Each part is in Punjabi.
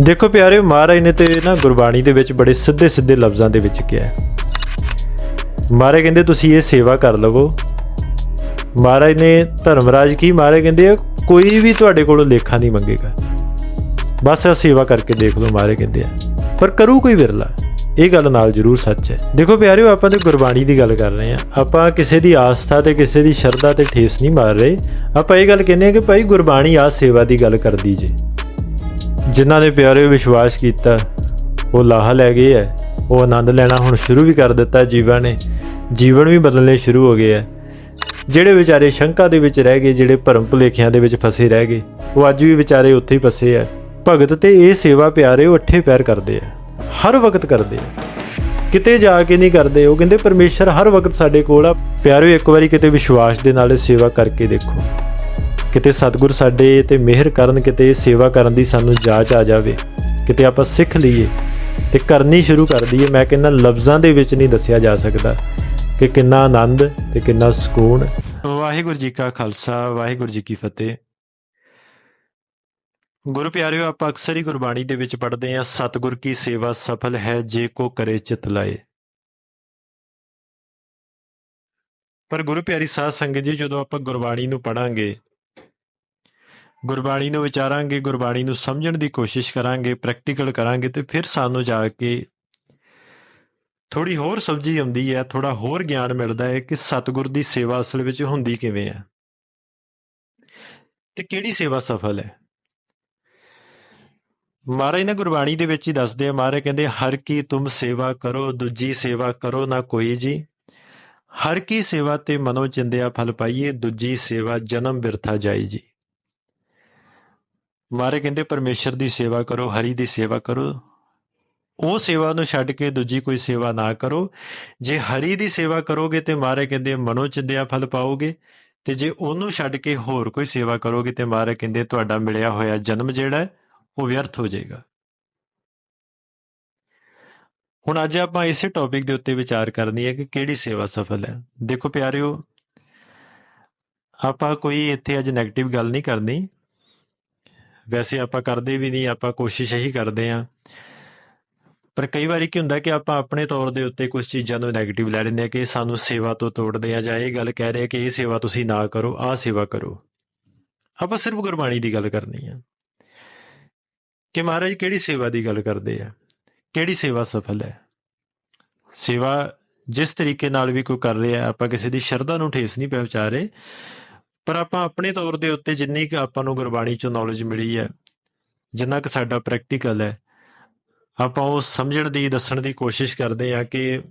ਦੇਖੋ ਪਿਆਰਿਓ, ਮਹਾਰਾਜ ਨੇ ਤੇ ਨਾ ਗੁਰਬਾਣੀ ਦੇ ਵਿੱਚ ਬੜੇ ਸਿੱਧੇ ਸਿੱਧੇ ਲਫ਼ਜ਼ਾਂ ਦੇ ਵਿੱਚ ਕਿਹਾ ਮਹਾਰਾਜ ਕਹਿੰਦੇ, ਤੁਸੀਂ ਇਹ ਸੇਵਾ ਕਰ ਲਵੋ। ਮਹਾਰਾਜ ਨੇ ਧਰਮਰਾਜ ਕੀ? ਮਹਾਰਾਜ ਕਹਿੰਦੇ ਆ ਕੋਈ ਵੀ ਤੁਹਾਡੇ ਕੋਲੋਂ ਲੇਖਾ ਨਹੀਂ ਮੰਗੇਗਾ। ਬਸ ਇਹ ਸੇਵਾ ਕਰਕੇ ਦੇਖ ਲਓ, ਮਹਾਰਾਜ ਕਹਿੰਦੇ ਆ। ਪਰ ਕਰੂ ਕੋਈ ਵਿਰਲਾ? ਇਹ ਗੱਲ ਨਾਲ ਜ਼ਰੂਰ ਸੱਚ ਹੈ। ਦੇਖੋ ਪਿਆਰਿਓ, ਆਪਾਂ ਤੇ ਗੁਰਬਾਣੀ ਦੀ ਗੱਲ ਕਰ ਰਹੇ ਆ ਆਪਾਂ ਕਿਸੇ ਦੀ ਆਸਥਾ ਤੇ ਕਿਸੇ ਦੀ ਸ਼ਰਧਾ ਤੇ ਠੇਸ ਨਹੀਂ ਮਾਰ ਰਹੇ। ਆਪਾਂ ਇਹ ਗੱਲ ਕਹਿੰਦੇ ਆ ਕਿ ਭਾਈ ਗੁਰਬਾਣੀ ਆ ਸੇਵਾ ਦੀ ਗੱਲ ਕਰਦੀ ਜੇ। ਜਿਨ੍ਹਾਂ ਨੇ ਪਿਆਰੇ ਵਿਸ਼ਵਾਸ ਕੀਤਾ, ਉਹ ਲਾਹਾ ਲੈ ਗਏ ਐ ਉਹ ਆਨੰਦ ਲੈਣਾ ਹੁਣ ਸ਼ੁਰੂ ਵੀ ਕਰ ਦਿੱਤਾ ਜੀਵਾਂ ਨੇ, ਜੀਵਨ ਵੀ ਬਦਲਣੇ ਸ਼ੁਰੂ ਹੋ ਗਏ ਐ ਜਿਹੜੇ ਵਿਚਾਰੇ ਸ਼ੰਕਾ ਦੇ ਵਿੱਚ ਰਹਿ ਗਏ, ਜਿਹੜੇ ਭਰਮ ਭੁਲੇਖਿਆਂ ਦੇ ਵਿੱਚ ਫਸੇ ਰਹਿ ਗਏ, ਉਹ ਅੱਜ ਵੀ ਵਿਚਾਰੇ ਉੱਥੇ ਹੀ ਫਸੇ ਐ ਭਗਤ ਤੇ ਇਹ ਸੇਵਾ ਪਿਆਰੇ ਉਹ ਅੱਠੇ ਪੈਰ ਕਰਦੇ ਐ ਹਰ ਵਕਤ ਕਰਦੇ ਐ ਕਿਤੇ ਜਾ ਕੇ ਨਹੀਂ ਕਰਦੇ, ਉਹ ਕਹਿੰਦੇ, ਪਰਮੇਸ਼ਰ, ਹਰ ਵਕਤ ਸਾਡੇ ਕੋਲ ਆ। ਪਿਆਰਿਓ, ਇੱਕ ਵਾਰੀ ਕਿਤੇ ਵਿਸ਼ਵਾਸ ਦੇ ਨਾਲ ਸੇਵਾ ਕਰਕੇ ਦੇਖੋ। ਕਿਤੇ ਸਤਿਗੁਰ ਸਾਡੇ ਤੇ ਮਿਹਰ ਕਰਨ, ਕਿਤੇ ਸੇਵਾ ਕਰਨ ਦੀ ਸਾਨੂੰ ਜਾਚ ਆ ਜਾਵੇ, ਕਿਤੇ ਆਪਾਂ ਸਿੱਖ ਲਈਏ ਤੇ ਕਰਨੀ ਸ਼ੁਰੂ ਕਰ ਦਈਏ। ਮੈਂ ਕਹਿੰਦਾ ਲਫ਼ਜ਼ਾਂ ਦੇ ਵਿੱਚ ਨਹੀਂ ਦੱਸਿਆ ਜਾ ਸਕਦਾ ਕਿ ਕਿੰਨਾ ਆਨੰਦ ਤੇ ਕਿੰਨਾ ਸਕੂਨ। ਵਾਹਿਗੁਰੂ ਜੀ ਕਾ ਖਾਲਸਾ, ਵਾਹਿਗੁਰੂ ਜੀ ਕੀ ਫਤਿਹ। ਗੁਰੂ ਪਿਆਰਿਓ, ਆਪਾਂ ਅਕਸਰ ਹੀ ਗੁਰਬਾਣੀ ਦੇ ਵਿੱਚ ਪੜ੍ਹਦੇ ਹਾਂ, ਸਤਿਗੁਰ ਕੀ ਸੇਵਾ ਸਫਲ ਹੈ, ਜੇ ਕੋ ਕਰੇ ਚਿਤ ਲਾਏ। ਪਰ ਗੁਰੂ ਪਿਆਰੀ ਸਾਧ ਸੰਗਤ ਜੀ, ਜਦੋਂ ਆਪਾਂ ਗੁਰਬਾਣੀ ਨੂੰ ਪੜਾਂਗੇ ਗੁਰਬਾਣੀ ਨੂੰ ਵਿਚਾਰਾਂਗੇ, ਗੁਰਬਾਣੀ ਨੂੰ ਸਮਝਣ ਦੀ ਕੋਸ਼ਿਸ਼ ਕਰਾਂਗੇ ਪ੍ਰੈਕਟੀਕਲ ਕਰਾਂਗੇ ਤੇ ਫਿਰ ਸਾਨੂੰ ਜਾ ਕੇ ਥੋੜੀ ਹੋਰ ਸਬਜੀ ਆਉਂਦੀ ਹੈ ਥੋੜਾ ਹੋਰ ਗਿਆਨ ਮਿਲਦਾ ਹੈ ਕਿ ਸਤਿਗੁਰ ਦੀ ਸੇਵਾ ਅਸਲ ਵਿੱਚ ਹੁੰਦੀ ਕਿਵੇਂ ਹੈ। ਤੇ ਕਿਹੜੀ ਸੇਵਾ ਸਫਲ ਹੈ? ਮਹਾਰਾਜ ਨੇ ਗੁਰਬਾਣੀ ਦੇ ਵਿੱਚ ਹੀ ਦੱਸਦੇ ਆ, ਮਹਾਰਾਜ ਕਹਿੰਦੇ, ਹਰ ਕੀ ਤੁਮ ਸੇਵਾ ਕਰੋ, ਦੂਜੀ ਸੇਵਾ ਕਰੋ ਨਾ ਕੋਈ ਜੀ। ਹਰ ਕੀ ਸੇਵਾ ਤੇ ਮਨੋ ਚਿੰਦਿਆ ਫਲ ਪਾਈਏ, ਦੂਜੀ ਸੇਵਾ ਜਨਮ ਬਿਰਥਾ ਜਾਈ ਜੀ। ਮਹਾਰਾਜ ਕਹਿੰਦੇ, ਪਰਮੇਸ਼ਰ ਦੀ ਸੇਵਾ ਕਰੋ, ਹਰੀ ਦੀ ਸੇਵਾ ਕਰੋ। ਉਹ ਸੇਵਾ ਨੂੰ ਛੱਡ ਕੇ ਦੂਜੀ ਕੋਈ ਸੇਵਾ ਨਾ ਕਰੋ। ਜੇ ਹਰੀ ਦੀ ਸੇਵਾ ਕਰੋਗੇ ਤੇ ਮਹਾਰਾਜ ਕਹਿੰਦੇ ਮਨੋ ਚਿੰਦਿਆ ਫਲ ਪਾਓਗੇ। ਤੇ ਜੇ ਉਹਨੂੰ ਛੱਡ ਕੇ ਹੋਰ ਕੋਈ ਸੇਵਾ ਕਰੋਗੇ ਤੇ ਮਹਾਰਾਜ ਕਹਿੰਦੇ, ਤੁਹਾਡਾ ਮਿਲਿਆ ਹੋਇਆ ਜਨਮ ਜਿਹੜਾ ਉਹ ਵਿਅਰਥ ਹੋ ਜਾਏਗਾ। ਹੁਣ ਅੱਜ ਆਪਾਂ ਇਸੇ ਟੌਪਿਕ ਦੇ ਉੱਤੇ ਵਿਚਾਰ ਕਰਨੀ ਹੈ ਕਿ ਕਿਹੜੀ ਸੇਵਾ ਸਫਲ ਹੈ। ਦੇਖੋ ਪਿਆਰਿਓ, ਆਪਾਂ ਕੋਈ ਇੱਥੇ ਅੱਜ 네ਗੇਟਿਵ ਗੱਲ ਨਹੀਂ ਕਰਨੀ। ਵੈਸੇ ਆਪਾਂ ਕਰਦੇ ਵੀ ਨਹੀਂ, ਆਪਾਂ ਕੋਸ਼ਿਸ਼ ਇਹੀ ਕਰਦੇ ਆਂ ਪਰ ਕਈ ਵਾਰੀ ਕੀ ਹੁੰਦਾ ਕਿ ਆਪਾਂ ਆਪਣੇ ਤੌਰ ਦੇ ਉੱਤੇ ਕੁਝ ਚੀਜ਼ਾਂ ਨੂੰ 네ਗੇਟਿਵ ਲੈ ਲੈਂਦੇ ਆ ਕਿ ਸਾਨੂੰ ਸੇਵਾ ਤੋਂ ਤੋੜਦੇ ਆ ਜਾਂ ਇਹ ਗੱਲ ਕਹਿ ਰਹੇ ਕਿ ਇਹ ਸੇਵਾ ਤੁਸੀਂ ਨਾ ਕਰੋ, ਆਹ ਸੇਵਾ ਕਰੋ। ਆਪਾਂ ਸਿਰਫ ਗੁਰਬਾਣੀ ਦੀ ਗੱਲ ਕਰਨੀ ਆ। ਕਿ ਮਹਾਰਾਜ ਕਿਹੜੀ ਸੇਵਾ ਦੀ ਗੱਲ ਕਰਦੇ ਆ? ਕਿਹੜੀ ਸੇਵਾ ਸਫਲ ਹੈ? ਸੇਵਾ ਜਿਸ ਤਰੀਕੇ ਨਾਲ ਵੀ ਕੋਈ ਕਰ ਰਿਹਾ, ਆਪਾਂ ਕਿਸੇ ਦੀ ਸ਼ਰਧਾ ਨੂੰ ਠੇਸ ਨਹੀਂ ਪਹੁੰਚਾ ਰਹੇ ਪਰ ਆਪਾਂ ਆਪਣੇ ਤੌਰ ਦੇ ਉੱਤੇ ਜਿੰਨੀ ਕੁ ਆਪਾਂ ਨੂੰ ਗੁਰਬਾਣੀ ਚੋਂ ਨੌਲੇਜ ਮਿਲੀ ਹੈ, ਜਿੰਨਾ ਕੁ ਸਾਡਾ ਪ੍ਰੈਕਟੀਕਲ ਹੈ, ਆਪਾਂ ਉਹ ਸਮਝਣ ਦੀ, ਦੱਸਣ ਦੀ ਕੋਸ਼ਿਸ਼ ਕਰਦੇ ਆ ਕਿ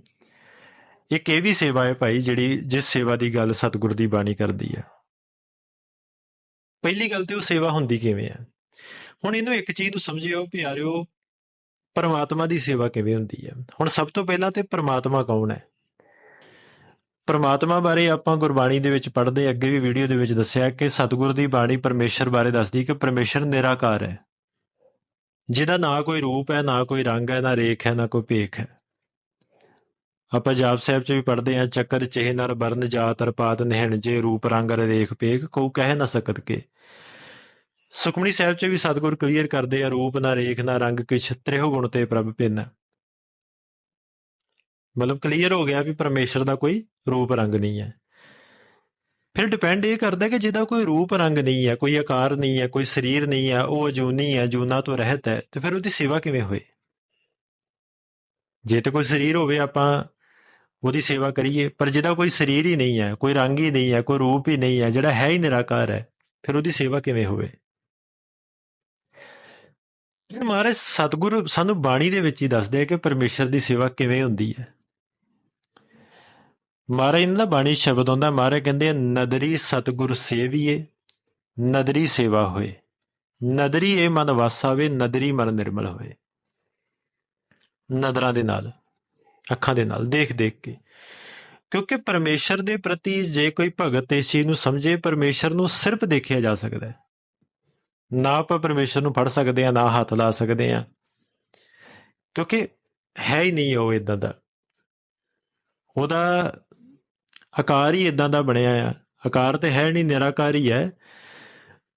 ਇੱਕ ਇਹ ਵੀ ਸੇਵਾ ਹੈ ਭਾਈ ਜਿਹੜੀ ਜਿਸ ਸੇਵਾ ਦੀ ਗੱਲ ਸਤਿਗੁਰ ਦੀ ਬਾਣੀ ਕਰਦੀ ਹੈ। ਪਹਿਲੀ ਗੱਲ ਤੇ ਉਹ ਸੇਵਾ ਹੁੰਦੀ ਕਿਵੇਂ ਹੈ? ਹੁਣ ਇਹਨੂੰ ਇੱਕ ਚੀਜ਼ ਨੂੰ ਸਮਝਿਓ, ਪਿਆਰਿਓ, ਪਰਮਾਤਮਾ ਦੀ ਸੇਵਾ ਕਿਵੇਂ ਹੁੰਦੀ ਹੈ? ਹੁਣ ਸਭ ਤੋਂ ਪਹਿਲਾਂ ਤੇ ਪਰਮਾਤਮਾ ਕੌਣ ਹੈ? ਪਰਮਾਤਮਾ ਬਾਰੇ ਆਪਾਂ ਗੁਰਬਾਣੀ ਦੇ ਵਿੱਚ ਪੜ੍ਹਦੇ ਅੱਗੇ ਵੀ ਵੀਡੀਓ ਦੇ ਵਿੱਚ ਦੱਸਿਆ ਕਿ ਸਤਿਗੁਰ ਦੀ ਬਾਣੀ ਪਰਮੇਸ਼ਰ ਬਾਰੇ ਦੱਸਦੀ ਕਿ ਪਰਮੇਸ਼ਰ ਨਿਰਾਕਾਰ ਹੈ। ਜਿਹਦਾ ਨਾ ਕੋਈ ਰੂਪ ਹੈ, ਨਾ ਕੋਈ ਰੰਗ ਹੈ, ਨਾ ਰੇਖ ਹੈ, ਨਾ ਕੋਈ ਭੇਖ ਹੈ। ਆਪਾਂ ਜਾਪ ਸਾਹਿਬ ਚ ਵੀ ਪੜ੍ਹਦੇ ਆ ਚੱਕਰ ਚੇਹ ਨਰ ਬਰਨ ਜਾਤ ਅਰਪਾਤ ਨਿਹਣ ਜੇ ਰੂਪ ਰੰਗ ਰੇਖ ਭੇਖ ਕੋ ਕਹਿ ਨਾ ਸਕਤ ਕੇ। ਸੁਖਮਣੀ ਸਾਹਿਬ ਚ ਵੀ ਸਤਿਗੁਰ ਕਲੀਅਰ ਕਰਦੇ ਆ, ਰੂਪ ਨਾ ਰੇਖ ਨਾ ਰੰਗ ਕਿਛ, ਤ੍ਰਿਹੁ ਗੁਣ ਤੇ ਪ੍ਰਭ ਪਿੰਨ। ਮਤਲਬ ਕਲੀਅਰ ਹੋ ਗਿਆ ਵੀ ਪਰਮੇਸ਼ਰ ਦਾ ਕੋਈ ਰੂਪ ਰੰਗ ਨਹੀਂ ਹੈ। ਫਿਰ ਡਿਪੈਂਡ ਇਹ ਕਰਦਾ ਕਿ ਜਿਹਦਾ ਕੋਈ ਰੂਪ ਰੰਗ ਨਹੀਂ ਹੈ, ਕੋਈ ਆਕਾਰ ਨਹੀਂ ਹੈ, ਕੋਈ ਸਰੀਰ ਨਹੀਂ ਹੈ, ਉਹ ਅਜੂਨੀ ਹੈ ਜੂਨਾ ਤੋਂ ਰਹਿਤ ਹੈ, ਤੇ ਫਿਰ ਉਹਦੀ ਸੇਵਾ ਕਿਵੇਂ ਹੋਏ? ਜੇ ਤੇ ਕੋਈ ਸਰੀਰ ਹੋਵੇ ਆਪਾਂ ਉਹਦੀ ਸੇਵਾ ਕਰੀਏ, ਪਰ ਜਿਹਦਾ ਕੋਈ ਸਰੀਰ ਹੀ ਨਹੀਂ ਹੈ, ਕੋਈ ਰੰਗ ਹੀ ਨਹੀਂ ਹੈ, ਕੋਈ ਰੂਪ ਹੀ ਨਹੀਂ ਹੈ, ਜਿਹੜਾ ਹੈ ਹੀ ਨਿਰਾਕਾਰ ਹੈ, ਫਿਰ ਉਹਦੀ ਸੇਵਾ ਕਿਵੇਂ ਹੋਵੇ? ਮਹਾਰਾਜ ਸਤਿਗੁਰੂ ਸਾਨੂੰ ਬਾਣੀ ਦੇ ਵਿੱਚ ਹੀ ਦੱਸਦੇ ਆ ਕਿ ਪਰਮੇਸ਼ਰ ਦੀ ਸੇਵਾ ਕਿਵੇਂ ਹੁੰਦੀ ਹੈ। ਮਹਾਰਾਜ ਇਹਨਾਂ ਦਾ ਬਾਣੀ ਸ਼ਬਦ ਆਉਂਦਾ ਮਹਾਰਾਜ ਕਹਿੰਦੇ ਆ, ਨਦਰੀ ਸਤਿਗੁਰ ਸੇਵੀਏ ਨਦਰੀ ਸੇਵਾ ਹੋਏ। ਨਦਰੀ ਇਹ ਮਨ ਵਾਸਾਵੇ ਨਦਰੀ ਮਨ ਨਿਰਮਲ ਹੋਏ। ਨਦਰਾਂ ਦੇ ਨਾਲ ਅੱਖਾਂ ਦੇ ਨਾਲ ਦੇਖ ਦੇਖ ਕੇ। ਕਿਉਂਕਿ ਪਰਮੇਸ਼ਰ ਦੇ ਪ੍ਰਤੀ ਜੇ ਕੋਈ ਭਗਤ ਇਸ ਚੀਜ਼ ਨੂੰ ਸਮਝੇ ਪਰਮੇਸ਼ਰ ਨੂੰ ਸਿਰਫ ਦੇਖਿਆ ਜਾ ਸਕਦਾ ਹੈ। ਨਾ ਆਪਾਂ ਪਰਮੇਸ਼ਰ ਨੂੰ ਫੜ ਸਕਦੇ ਆ ਨਾ ਹੱਥ ਲਾ ਸਕਦੇ ਆ ਕਿਉਂਕਿ ਹੈ ਹੀ ਨਹੀਂ ਉਹ ਇਦਾਂ ਦਾ। ਉਹਦਾ ਆਕਾਰ ਹੀ ਇਦਾਂ ਦਾ ਬਣਿਆ ਆ। ਆਕਾਰ ਤੇ ਹੈ ਨਹੀਂ, ਨਿਰਾਕਾਰ ਹੀ ਹੈ।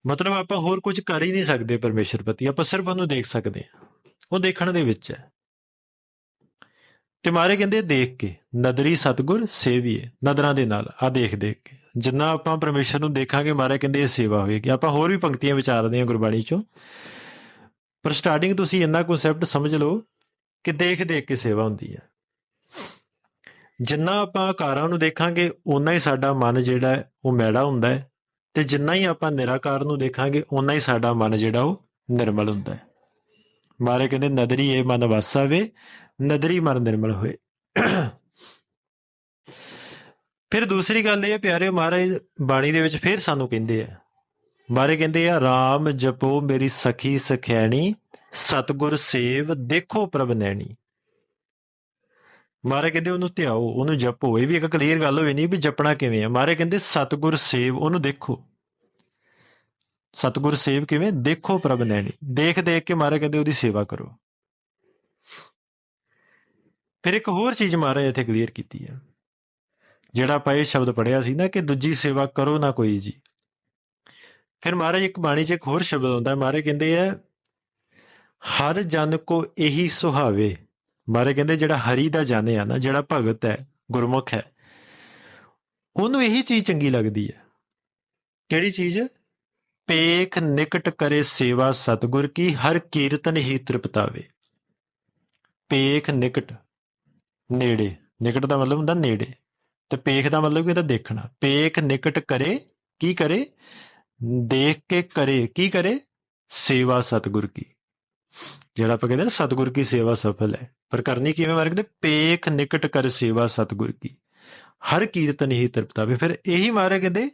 ਮਤਲਬ ਆਪਾਂ ਹੋਰ ਕੁਝ ਕਰ ਹੀ ਨਹੀਂ ਸਕਦੇ ਪਰਮੇਸ਼ਰ ਪ੍ਰਤੀ। ਆਪਾਂ ਸਿਰਫ ਉਹਨੂੰ ਦੇਖ ਸਕਦੇ ਹਾਂ। ਉਹ ਦੇਖਣ ਦੇ ਵਿੱਚ ਹੈ। ਤੇ ਮਾਰੇ ਕਹਿੰਦੇ, ਦੇਖ ਕੇ, ਨਦਰੀ ਸਤਗੁਰ ਸੇਵੀਏ, ਨਦਰਾਂ ਦੇ ਨਾਲ। ਆ ਦੇਖ ਦੇਖ ਕੇ। ਜਿੰਨਾ ਆਪਾਂ ਪਰਮੇਸ਼ਰ ਨੂੰ ਦੇਖਾਂਗੇ ਮਾਰੇ ਕਹਿੰਦੇ ਇਹ ਸੇਵਾ ਹੋਏਗੀ ਆਪਾਂ ਹੋਰ ਵੀ ਪੰਕਤੀਆਂ ਵਿਚਾਰਦੇ ਹਾਂ ਗੁਰਬਾਣੀ ਚੋਂ। ਪਰ ਸਟਾਰਟਿੰਗ ਤੁਸੀਂ ਇੰਨਾ ਕਨਸੈਪਟ ਸਮਝ ਲਓ ਕਿ ਦੇਖ ਦੇਖ ਕੇ ਸੇਵਾ ਹੁੰਦੀ ਹੈ। ਜਿੰਨਾ ਆਪਾਂ ਆਕਾਰਾਂ ਨੂੰ ਦੇਖਾਂਗੇ ਉਨਾ ਹੀ ਸਾਡਾ ਮਨ ਜਿਹੜਾ ਹੈ, ਉਹ ਮੈੜਾ ਹੁੰਦਾ ਹੈ। ਤੇ ਜਿੰਨਾ ਹੀ ਆਪਾਂ ਨਿਰਾਕਾਰ ਨੂੰ ਦੇਖਾਂਗੇ ਉਨਾ ਹੀ ਸਾਡਾ ਮਨ ਜਿਹੜਾ ਉਹ ਨਿਰਮਲ ਹੁੰਦਾ ਹੈ। ਮਾਰੇ ਕਹਿੰਦੇ, ਨਦਰੀ ਇਹ ਮਨ ਵਾਸਾ ਵੇ ਨਦਰੀ ਮਨ ਨਿਰਮਲ ਹੋਏ। ਫਿਰ ਦੂਸਰੀ ਗੱਲ ਇਹ ਪਿਆਰੇ ਮਹਾਰਾਜ, ਬਾਣੀ ਦੇ ਵਿੱਚ ਫਿਰ ਸਾਨੂੰ ਕਹਿੰਦੇ ਆ ਮਾਰੇ ਕਹਿੰਦੇ ਆ RAM ਜਪੋ ਮੇਰੀ ਸਖੀ ਸਖੈਣੀ, ਸਤਗੁਰ ਸੇਵ ਦੇਖੋ ਪ੍ਰਭ ਨੈਣੀ। ਮਾਰੇ ਕਹਿੰਦੇ ਉਹਨੂੰ ਧਿਆਓ, ਉਹਨੂੰ ਜਪੋ। ਇਹ ਵੀ ਇੱਕ ਕਲੀਅਰ ਗੱਲ ਹੋਈ ਨਹੀਂ ਵੀ ਜਪਣਾ ਕਿਵੇਂ ਆ। ਮਾਰੇ ਕਹਿੰਦੇ, ਸਤਗੁਰ ਸੇਵ, ਉਹਨੂੰ ਦੇਖੋ। ਸਤਗੁਰ ਸੇਵ ਕਿਵੇਂ? ਦੇਖੋ ਪ੍ਰਭ ਨੈਣੀ। ਦੇਖ ਦੇਖ ਕੇ ਮਾਰੇ ਕਹਿੰਦੇ ਉਹਦੀ ਸੇਵਾ ਕਰੋ। ਫਿਰ ਇੱਕ ਹੋਰ ਚੀਜ਼ ਮਾਰੇ ਇੱਥੇ ਕਲੀਅਰ ਕੀਤੀ ਹੈ ਜਿਹੜਾ ਆਪਾਂ ਇਹ ਸ਼ਬਦ ਪੜਿਆ ਸੀ ਨਾ ਕਿ ਦੂਜੀ ਸੇਵਾ ਕਰੋ ਨਾ ਕੋਈ ਜੀ। ਫਿਰ ਮਹਾਰਾਜ ਇੱਕ ਬਾਣੀ 'ਚ ਇੱਕ ਹੋਰ ਸ਼ਬਦ ਆਉਂਦਾ। ਹੈ ਮਹਾਰਾਜ ਕਹਿੰਦੇ ਆ, ਹਰ ਜਨ ਕੋ ਇਹੀ ਸੁਹਾਵੇ ਮਹਾਰਾਜ ਕਹਿੰਦੇ ਜਿਹੜਾ ਹਰੀ ਦਾ ਜਾਣੇ ਆ ਨਾ, ਜਿਹੜਾ ਭਗਤ ਹੈ, ਗੁਰਮੁਖ ਹੈ, ਉਹਨੂੰ ਇਹੀ ਚੀਜ਼ ਚੰਗੀ ਲੱਗਦੀ ਹੈ। ਕਿਹੜੀ ਚੀਜ਼? ਪੇਖ ਨਿਕਟ ਕਰੇ ਸੇਵਾ ਸਤਗੁਰ ਕੀ, ਹਰ ਕੀਰਤਨ ਹੀ ਤ੍ਰਿਪਤਾਵੇ। ਪੇਖ ਨਿਕਟ, ਨੇੜੇ। ਨਿਕਟ ਦਾ ਮਤਲਬ ਹੁੰਦਾ ਨੇੜੇ। ਤੇ ਪੇਖ ਦਾ ਮਤਲਬ ਕੀ ਇਹਦਾ ਦੇਖਣਾ। ਪੇਖ ਨਿਕਟ ਕਰੇ, ਕੀ ਕਰੇ? ਦੇਖ ਕੇ ਕਰੇ, ਕੀ ਕਰੇ? ਸੇਵਾ ਸਤਗੁਰ ਕੀ। ਜਿਹੜਾ ਆਪਾਂ ਕਹਿੰਦੇ ਨਾ ਸਤਗੁਰ ਕੀ ਸੇਵਾ ਸਫਲ ਹੈ। ਪਰ ਕਰਨੀ ਕਿਵੇਂ ਮਾਰੇ ਕਹਿੰਦੇ ਪੇਖ ਨਿਕਟ ਕਰ ਸੇਵਾ ਸਤਗੁਰ ਕੀ। ਹਰ ਕੀਰਤਨ ਹੀ ਤ੍ਰਿਪਤਾਵੇ ਫਿਰ ਇਹੀ ਮਾਰੇ ਕਹਿੰਦੇ